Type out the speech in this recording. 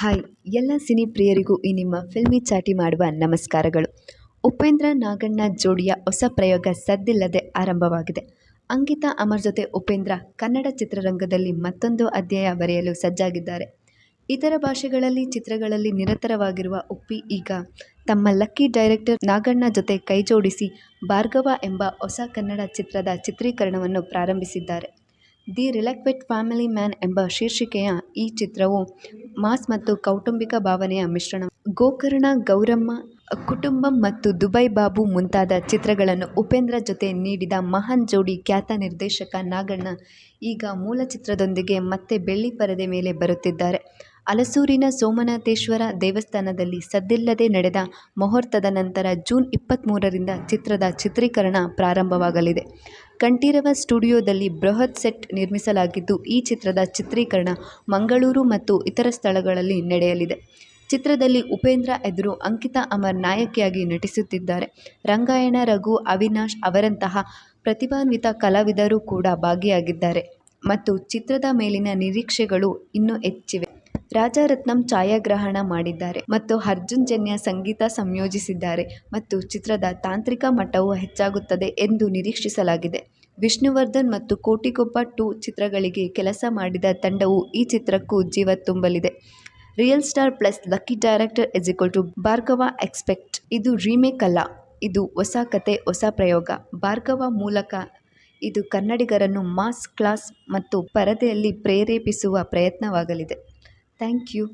Hi. ಎಲ್ಲ cine ಪ್ರಿಯರಿಗೂ ಈ ನಿಮ್ಮ ಫಿಲ್ಮಿ ಚಾಟಿ ಮಾಡುವ ನಮಸ್ಕಾರಗಳು. ಉಪೇಂದ್ರ ನಾಗಣ್ಣ ಜೋಡಿಯ ಹೊಸ ಪ್ರಯೋಗ ಸದ್ದಿಲ್ಲದೆ ಆರಂಭವಾಗಿದೆ. ಅಂಕಿತಾ ಅಮರ್ ಜೊತೆ ಉಪೇಂದ್ರ ಕನ್ನಡ ಚಿತ್ರರಂಗದಲ್ಲಿ ಮತ್ತೊಂದು ಅಧ್ಯಾಯ ಬರೆಯಲು ಸಜ್ಜಾಗಿದ್ದಾರೆ. ಇತರ ಭಾಷೆಗಳಲ್ಲಿ ಚಿತ್ರಗಳಲ್ಲಿ ನಿರತರವಾಗಿರುವ ಉಪ್ಪಿ ಈಗ ತಮ್ಮ ಲಕ್ಕಿ ಡೈರೆಕ್ಟರ್ ನಾಗಣ್ಣ ಜೊತೆ ಕೈಜೋಡಿಸಿ ಭಾರ್ಗವ ಎಂಬ ಹೊಸ ಕನ್ನಡ ಚಿತ್ರದ ಚಿತ್ರೀಕರಣವನ್ನು ಪ್ರಾರಂಭಿಸಿದ್ದಾರೆ. ದಿ ರಿಲಕ್ವೆಟ್ ಫ್ಯಾಮಿಲಿ ಮ್ಯಾನ್ ಎಂಬ ಶೀರ್ಷಿಕೆಯ ಈ ಚಿತ್ರವು ಮಾಸ್ ಮತ್ತು ಕೌಟುಂಬಿಕ ಭಾವನೆಯ ಮಿಶ್ರಣ. ಗೋಕರ್ಣ, ಗೌರಮ್ಮ, ಕುಟುಂಬಂ ಮತ್ತು ದುಬೈ ಬಾಬು ಮುಂತಾದ ಚಿತ್ರಗಳನ್ನು ಉಪೇಂದ್ರ ಜೊತೆ ನೀಡಿದ ಮಹಾನ್ ಜೋಡಿ ಖ್ಯಾತ ನಿರ್ದೇಶಕ ನಾಗಣ್ಣ ಈಗ ಮೂಲ ಚಿತ್ರದೊಂದಿಗೆ ಮತ್ತೆ ಬೆಳ್ಳಿ ಪರದೆ ಮೇಲೆ ಬರುತ್ತಿದ್ದಾರೆ. ಹಲಸೂರಿನ ಸೋಮನಾಥೇಶ್ವರ ದೇವಸ್ಥಾನದಲ್ಲಿ ಸದ್ದಿಲ್ಲದೆ ನಡೆದ ಮುಹೂರ್ತದ ನಂತರ ಜೂನ್ ಇಪ್ಪತ್ತ್ಮೂರರಿಂದ ಚಿತ್ರದ ಚಿತ್ರೀಕರಣ ಪ್ರಾರಂಭವಾಗಲಿದೆ. ಕಂಠೀರವ ಸ್ಟುಡಿಯೋದಲ್ಲಿ ಬೃಹತ್ ಸೆಟ್ ನಿರ್ಮಿಸಲಾಗಿದ್ದು, ಈ ಚಿತ್ರದ ಚಿತ್ರೀಕರಣ ಮಂಗಳೂರು ಮತ್ತು ಇತರ ಸ್ಥಳಗಳಲ್ಲಿ ನಡೆಯಲಿದೆ. ಚಿತ್ರದಲ್ಲಿ ಉಪೇಂದ್ರ ಎದುರು ಅಂಕಿತಾ ಅಮರ್ ನಾಯಕಿಯಾಗಿ ನಟಿಸುತ್ತಿದ್ದಾರೆ. ರಂಗಾಯಣ, ರಘು, ಅವಿನಾಶ್ ಅವರಂತಹ ಪ್ರತಿಭಾನ್ವಿತ ಕಲಾವಿದರು ಕೂಡ ಭಾಗಿಯಾಗಿದ್ದಾರೆ. ಮತ್ತು ಚಿತ್ರದ ಮೇಲಿನ ನಿರೀಕ್ಷೆಗಳು ಇನ್ನೂ ಹೆಚ್ಚಿವೆ. ರಾಜರತ್ನಂ ಛಾಯಾಗ್ರಹಣ ಮಾಡಿದ್ದಾರೆ ಮತ್ತು ಅರ್ಜುನ್ ಜನ್ಯ ಸಂಗೀತ ಸಂಯೋಜಿಸಿದ್ದಾರೆ ಮತ್ತು ಚಿತ್ರದ ತಾಂತ್ರಿಕ ಮಟ್ಟವು ಹೆಚ್ಚಾಗುತ್ತದೆ ಎಂದು ನಿರೀಕ್ಷಿಸಲಾಗಿದೆ. ವಿಷ್ಣುವರ್ಧನ್ ಮತ್ತು ಕೋಟಿಕೊಪ್ಪ ಟು ಚಿತ್ರಗಳಿಗೆ ಕೆಲಸ ಮಾಡಿದ ತಂಡವು ಈ ಚಿತ್ರಕ್ಕೂ ಜೀವ ತುಂಬಲಿದೆ. Real star plus lucky director is to Bhargava expect. ಇದು ರೀಮೇಕ್ ಅಲ್ಲ, ಇದು ಹೊಸ ಕತೆ, ಹೊಸ ಪ್ರಯೋಗ. ಭಾರ್ಗವ ಮೂಲಕ ಇದು ಕನ್ನಡಿಗರನ್ನು ಮಾಸ್ ಕ್ಲಾಸ್ ಮತ್ತು ಪರದೆಯಲ್ಲಿ ಪ್ರೇರೇಪಿಸುವ ಪ್ರಯತ್ನವಾಗಲಿದೆ. Thank you